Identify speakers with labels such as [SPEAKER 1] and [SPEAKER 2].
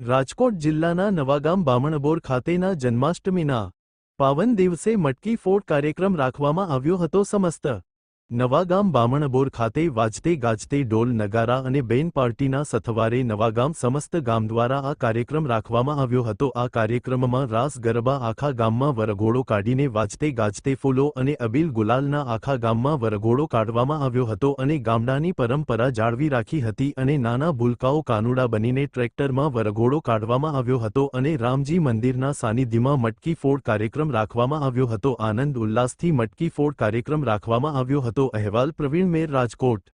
[SPEAKER 1] રાજકોટ જિલ્લાના નવાગામ બામણબોર ખાતેના જન્માષ્ટમીના પાવન દિવસે મટકી ફોડ કાર્યક્રમ રાખવામાં આવ્યો હતો સમસ્ત નવાગામ બામણબોર ખાતે વાજતે ગાજતે ઢોલ નગારા અને બેન પાર્ટીના સથવારે નવાગામ સમસ્ત ગામ દ્વારા આ કાર્યક્રમ રાખવામાં આવ્યો હતો. આ કાર્યક્રમમાં રાસ ગરબા આખા ગામમાં વરઘોડો કાઢીને વાજતે ગાજતે ફૂલો અને અબીલ ગુલાલના આખા ગામમાં વરઘોડો કાઢવામાં આવ્યો હતો અને ગામડાની પરંપરા જાળવી રાખી હતી અને નાના ભૂલકાઓ કાનુડા બનીને ટ્રેક્ટરમાં વરઘોડો કાઢવામાં આવ્યો હતો અને રામજી મંદિરના સાનિધ્યમાં મટકી ફોડ કાર્યક્રમ રાખવામાં આવ્યો હતો. આનંદ ઉલ્લાસથી મટકી ફોડ કાર્યક્રમ રાખવામાં આવ્યો હતો. અહેવાલ પ્રવીણ મેર રાજકોટ.